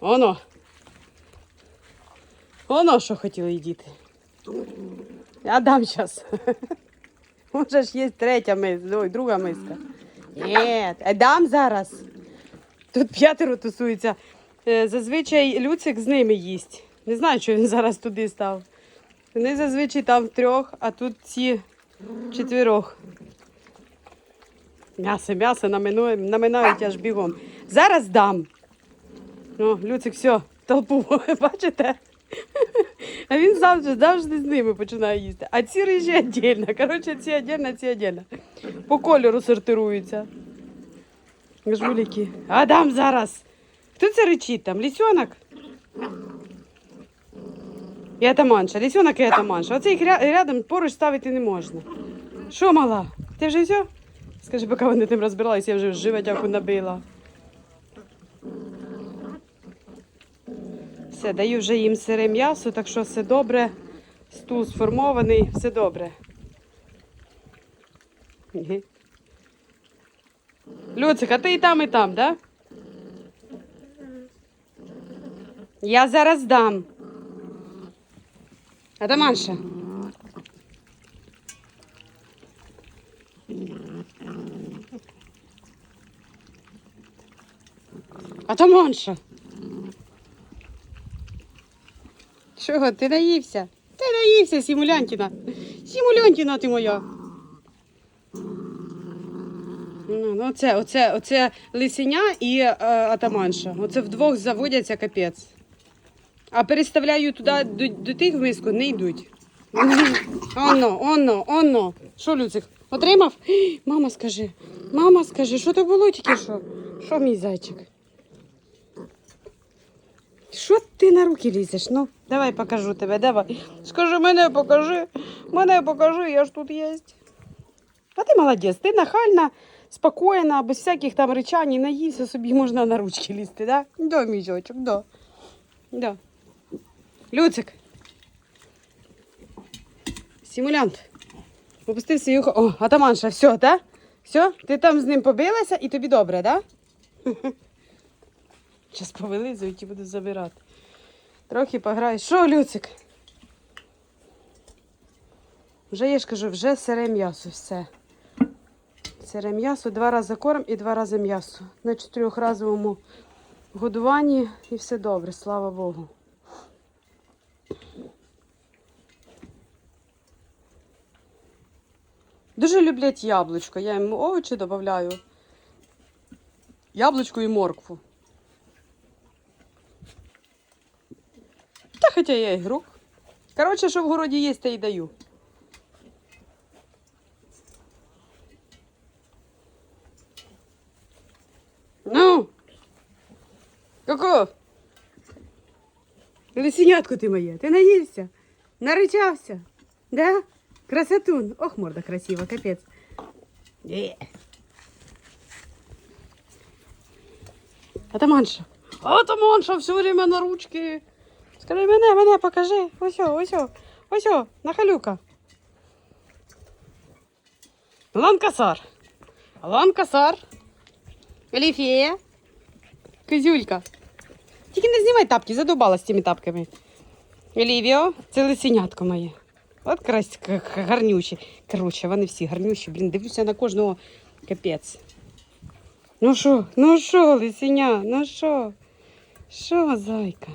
Оно. Оно, що хотіли й діти. Я дам зараз. Може ж є третя миска, ой, друга миска. Ні, дам зараз. Тут п'ятеро тусується. Е, Зазвичай Люцик з ними їсть. Не знаю, що він зараз туди став. Вони зазвичай там трьох, а тут ці четвірох. М'ясо, м'ясо наминають аж бігом. Зараз дам. О, Люцик, все, толпу, бачите? А він завжди, завжди з ними починає їсти. А ці рижі віддільно. Коротше, ці віддільно, ці віддільно. По кольору сортируються. Жуліки. А дам зараз. Хто це речить там? Лісьонок? І атаманша. Лісьонок і атаманша. Оце їх рядом поруч ставити не можна. Що, мала? Ти вже все? Скажи, поки вони тим розбиралися, я вже животяку набила. Все, даю вже їм сире м'ясо, так що все добре. Стул сформований, все добре. Люцик, а ти і там, і там, да? Я зараз дам. Атаманша. Атаманша. Чого, ти наївся? Ти наївся, Сімулянтіна. Сімулянтіна ти моя. Ну, ну оце, оце, оце лисеня і е, атаманша. Оце вдвох заводяться капець. А переставляю туди до, до тих в миску, не йдуть. Оно, оно, оно. Що, Люцик, отримав? Мама скажи, мама скажи, що то було тільки що? Що, мій зайчик? Що ти на руки лізеш? Ну, давай покажу тебе, давай. Скажи, мене покажи, мене покажи, я ж тут єсть. А ти молодець, ти нахальна, спокійна, без всяких там речань, і наївся собі можна на ручки лізти, да? Да, мій да. Да. Люцик. Симулянт. Опустився його. О, атаманша, все, да? Все? Ти там з ним побилася і тобі добре, да? Зараз повилизують і буду забирати. Трохи пограю. Що, Люцик? Вже я ж кажу, вже сире м'ясо, все. Сире м'ясо, два рази корм і два рази м'ясо. На чотирьохразовому годуванні і все добре, слава Богу. Дуже люблять яблучко. Я їм овочі додаю. Яблучко і моркву. Хоча я ігрук. Коротше, що в є, те й даю. Ну. Ко-ко? Лисенятко ти моє, ти наївся? Наричався? Да? Красотун. Ох, морда красива, капець. Е. Атаманша. Атаманша все время на ручки. Скажи, мене, мене, покажи. Ось, ось, ось, нахалюка. Ланкасар. Ланкасар. Оліфія. Кизюлька. Тільки не знімай тапки, задовбала з цими тапками. Олівіо, це лисенятко моє. От крась к- к- гарнючі. Коротше, вони всі гарнючі. Блін, дивлюся на кожного капець. Ну що, ну що, лисеня, ну що? Що, зайка?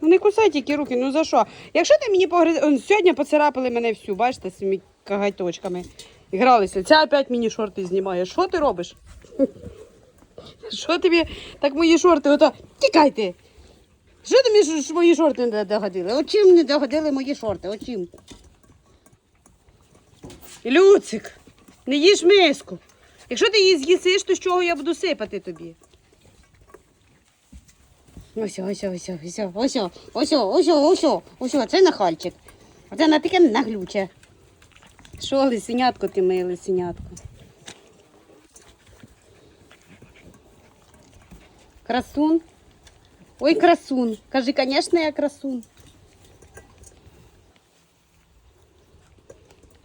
Ну не кусай тільки руки, ну за що? Якщо ти мені погриз... Сьогодні поцарапали мене всю, бачите, з цими кагайточками. Гралися. Ця опять мені шорти знімає. Що ти робиш? Що тобі так мої шорти? Ото тікайте. Що ж- ж мої шорти не догодили? От чим не догодили мої шорти? От чим? Люцик, не їж миску. Якщо ти її з'їсиш, то з чого я буду сипати тобі? Ось, ось, ось, ось, ось, ось, ось, ось, ось, ось, це нахальчик. Оце на таке наглюче. Що, лисенятко ти моє лисенятко? Красун? Ой, красун. Кажи, звісно, я красун.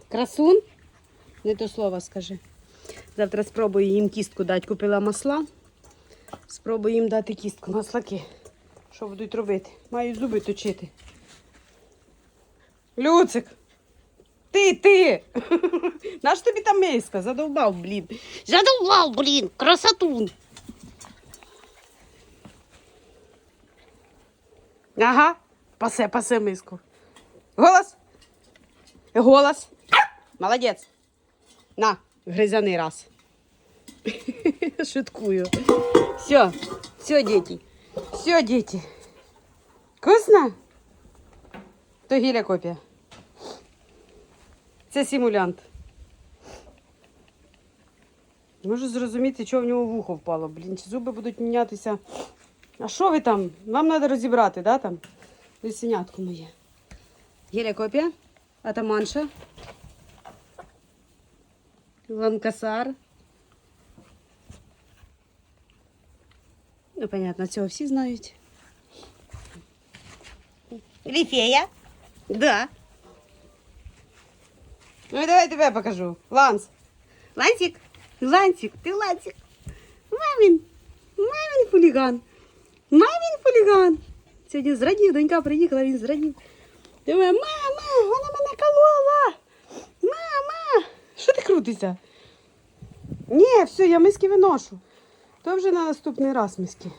Красун? Не то слово скажи. Завтра спробую їм кістку дати. Купила масла. Спробую їм дати кістку. Маслаки. Що будуть робити? Маю зуби точити. Люцик! Ти, ти! Наш тобі там миска? Задовбав, блін. Задовбав, блін, красотун. Ага, пасе, пасе миску. Голос. Голос. Молодець. На, гризяний раз. Шуткую. Все, все, дети. Все, дети. Вкусно? То гіля копія. Це симулянт. Можу зрозуміти, чого в нього вухо впало. Блін, чи зуби будуть мінятися. А що ви там? Вам треба розібрати, да, там? Лисенятко моє. Гіля копія, атаманша. Ланкасар. Ну, понятно, цього всі знають. Ліфея? Да. Ну і давай тебе покажу. Ланс. Лансик. Лансик, ти Лансик. Мамін. Мамін хуліган. Мамін хуліган. Сьогодні зрадів, донька приїхала, він зрадів. Думає, мама, вона мене колола. Мама. Що ти крутишся? Ні, все, я миски виношу. То вже на наступний раз миски.